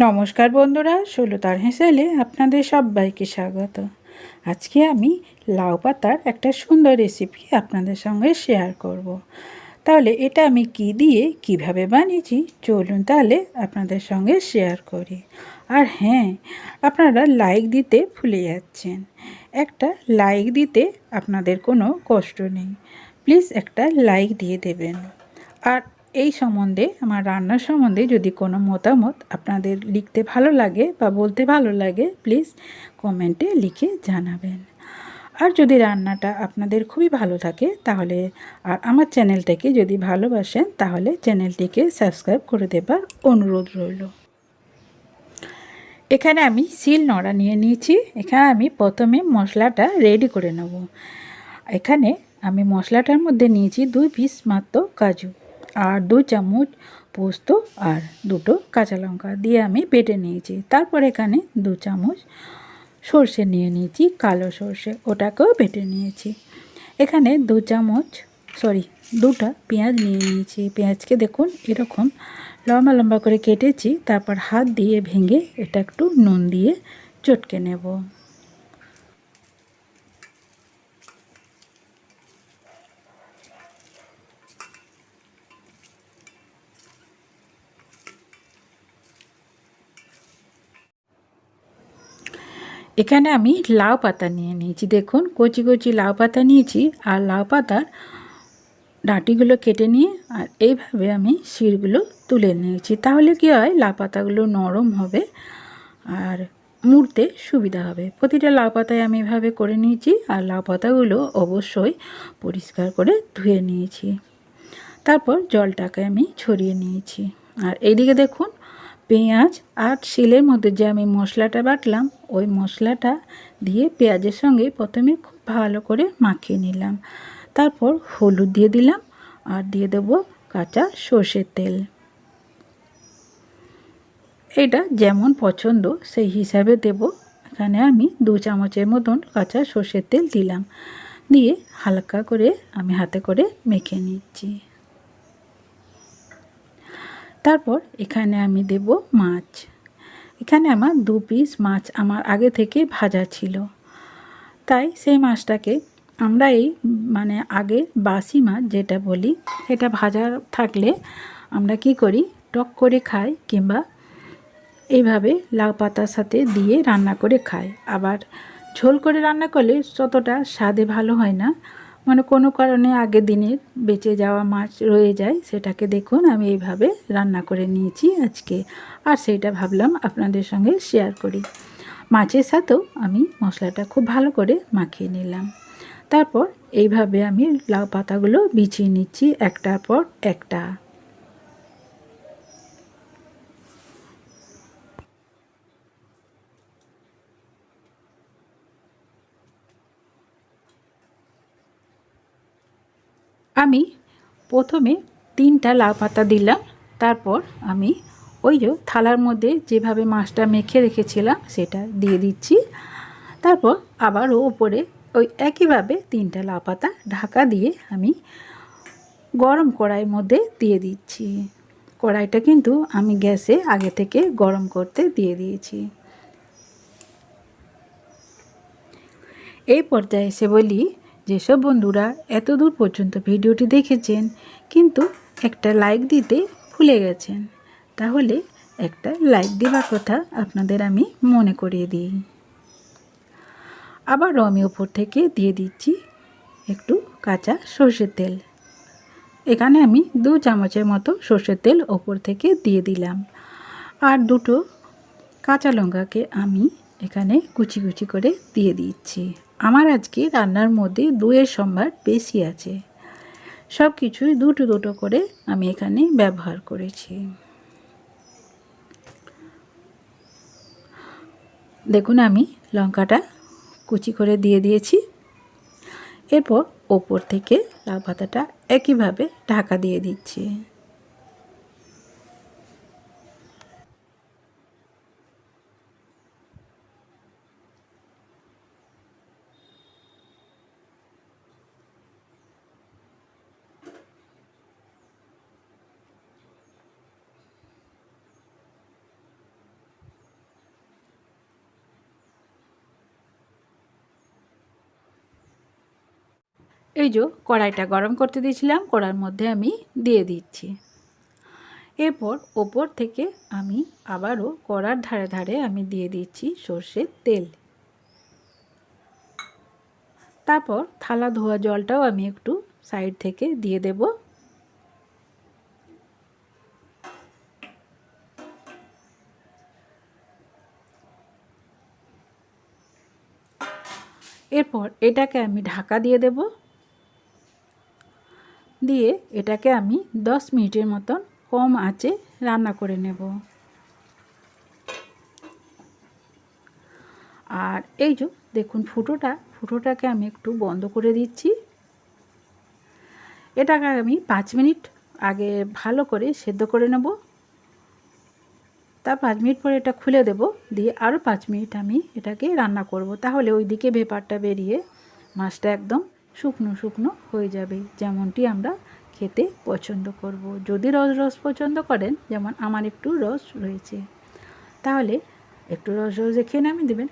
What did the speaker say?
নমস্কার বন্ধুরা ষোলোতার হেসেলে আপনাদের সবাইকে স্বাগত। আজকে আমি লাউ পাতার একটা সুন্দর রেসিপি আপনাদের সঙ্গে শেয়ার করব। তাহলে এটা আমি কি দিয়ে, কীভাবে বানিয়েছি, চলুন তাহলে আপনাদের সঙ্গে শেয়ার করি। আর হ্যাঁ আপনারা লাইক দিতে ভুলে যাচ্ছেন। একটা লাইক দিতে আপনাদের কোনো কষ্ট নেই। প্লিজ একটা লাইক দিয়ে দেবেন। আর এই সম্বন্ধে, আমার রান্নার সম্বন্ধে যদি কোনো মতামত আপনাদের লিখতে ভালো লাগে বা বলতে ভালো লাগে প্লিজ কমেন্টে লিখে জানাবেন। আর যদি রান্নাটা আপনাদের খুবই ভালো থাকে, তাহলে আর আমার চ্যানেলটাকে যদি ভালোবাসেন, তাহলে চ্যানেলটিকে সাবস্ক্রাইব করে দেবার অনুরোধ রইল। এখানে আমি শিল নড়া নিয়ে নিয়েছি। এখানে আমি প্রথমে মশলাটা রেডি করে নেব। এখানে আমি মশলাটার মধ্যে নিয়েছি দুই পিস মাত্র কাজু। আর দু চামচ পোস্ত আর দুটো কাঁচা লঙ্কা দিয়ে আমি বেটে নিয়েছি। তারপর এখানে দু চামচ সর্ষে নিয়ে নিয়েছি, কালো সর্ষে, ওটাকেও বেটে নিয়েছি। এখানে দু চামচ, সরি, দুটা পেঁয়াজ নিয়ে নিয়েছি। পেঁয়াজকে দেখুন এরকম লম্বা লম্বা করে কেটেছি, তারপর হাত দিয়ে ভেঙে এটা একটু নুন দিয়ে চটকে নেব। এখানে আমি লাউ পাতা নিয়ে নিয়েছি। দেখুন, কচি কচি লাউ পাতা নিয়েছি আর লাউ পাতার ডাঁটিগুলো কেটে নিয়ে আর এইভাবে আমি শিরগুলো তুলে নিয়েছি। তাহলে কি হয়, লাউ পাতাগুলো নরম হবে আর মুড়তে সুবিধা হবে। প্রতিটা লাউ পাতায় আমি এভাবে করে নিয়েছি আর লাউ পাতাগুলো অবশ্যই পরিষ্কার করে ধুয়ে নিয়েছি। তারপর জলটাকে আমি ছড়িয়ে নিয়েছি। আর এইদিকে দেখুন পেঁয়াজ আর শিলের মধ্যে যে আমি মশলাটা বাটলাম, ওই মশলাটা দিয়ে পেঁয়াজের সঙ্গে প্রথমে খুব ভালো করে মাখিয়ে নিলাম। তারপর হলুদ দিয়ে দিলাম আর দিয়ে দেবো কাঁচা সর্ষের তেল। এটা যেমন পছন্দ, সেই হিসাবে দেব। এখানে আমি দু চামচের মতন কাঁচা সর্ষের তেল দিলাম। দিয়ে হালকা করে আমি হাতে করে মেখে নিচ্ছি। তারপর এখানে আমি দেব মাছ। এখানে আমার দু পিস মাছ আমার আগে থেকে ভাজা ছিল। তাই সেই মাছটাকে আমরা এই মানে আগে বাসি মাছ যেটা বলি, সেটা ভাজা থাকলে আমরা কি করি, টক করে খাই কিংবা এইভাবে লাউ পাতার সাথে দিয়ে রান্না করে খাই। আবার ঝোল করে রান্না করলে ততটা স্বাদে ভালো হয় না। মানে কোনো কারণে আগের দিনের বেঁচে যাওয়া মাছ রয়ে যায়, সেটাকে দেখুন, আমি এইভাবে রান্না করে নিয়েছি আজকে। আর সেইটা ভাবলাম আপনাদের সঙ্গে শেয়ার করি। মাছের সাথেও আমি মশলাটা খুব ভালো করে মাখিয়ে নিলাম। তারপর এইভাবে আমি লাউ পাতাগুলো বিছিয়ে নিচ্ছি একটার পর একটা। আমি প্রথমে তিনটা লাউ পাতা দিলাম, তারপর আমি ওই যে থালার মধ্যে যেভাবে মাছটা মেখে রেখেছিলাম সেটা দিয়ে দিচ্ছি। তারপর আবারও ওপরে ওই একইভাবে তিনটা লাউ পাতা ঢাকা দিয়ে আমি গরম কড়াইয়ের মধ্যে দিয়ে দিচ্ছি। কড়াইটা কিন্তু আমি গ্যাসে আগে থেকে গরম করতে দিয়ে দিয়েছি। এই পর্যায়ে এসে বলি যেসব বন্ধুরা এত দূর পর্যন্ত ভিডিওটি দেখেছেন, কিন্তু একটা লাইক দিতে ভুলে গেছেন, তাহলে একটা লাইক দেওয়ার কথা আপনাদের আমি মনে করিয়ে দিই। আবারও আমি ওপর থেকে দিয়ে দিচ্ছি একটু কাঁচা সর্ষের তেল। এখানে আমি দু চামচের মতো সর্ষের তেল ওপর থেকে দিয়ে দিলাম। আর দুটো কাঁচা লঙ্কাকে আমি এখানে কুচি কুচি করে দিয়ে দিচ্ছি। আমার আজকে রান্নার মধ্যে দুয়ের সম্ভার বেশি আছে। সব কিছুই দুটো দুটো করে আমি এখানে ব্যবহার করেছি। দেখুন আমি লঙ্কাটা কুচি করে দিয়ে দিয়েছি। এরপর ওপর থেকে লাউ পাতাটা একইভাবে ঢাকা দিয়ে দিচ্ছি। এই যে কড়াইটা গরম করতে দিয়েছিলাম, কড়ার মধ্যে আমি দিয়ে দিচ্ছি। এরপর ওপর থেকে আমি আবারও কড়ার ধারে ধারে আমি দিয়ে দিচ্ছি সর্ষের তেল। তারপর থালা ধোয়া জলটাও আমি একটু সাইড থেকে দিয়ে দেব। এরপর এটাকে আমি ঢাকা দিয়ে দেব। দিয়ে এটাকে আমি দশ মিনিটের মতন কম আঁচে রান্না করে নেব। আর এই যে দেখুন ফুটোটা, ফুটোটাকে আমি একটু বন্ধ করে দিচ্ছি। এটাকে আমি পাঁচ মিনিট আগে ভালো করে সেদ্ধ করে নেব। তার পাঁচ মিনিট পরে এটা খুলে দেব, দিয়ে আরও পাঁচ মিনিট আমি এটাকে রান্না করব। তাহলে ওই দিকে ভেপারটা বেরিয়ে মাছটা একদম শুকনো শুকনো হয়ে যাবে। যেমনটি আমরা খেতে পছন্দ করব। যদি রস রস পছন্দ করেন, যেমন আমার একটু রস রয়েছে। তাহলে একটু রস রস খেয়ে নামিয়ে দেবেন।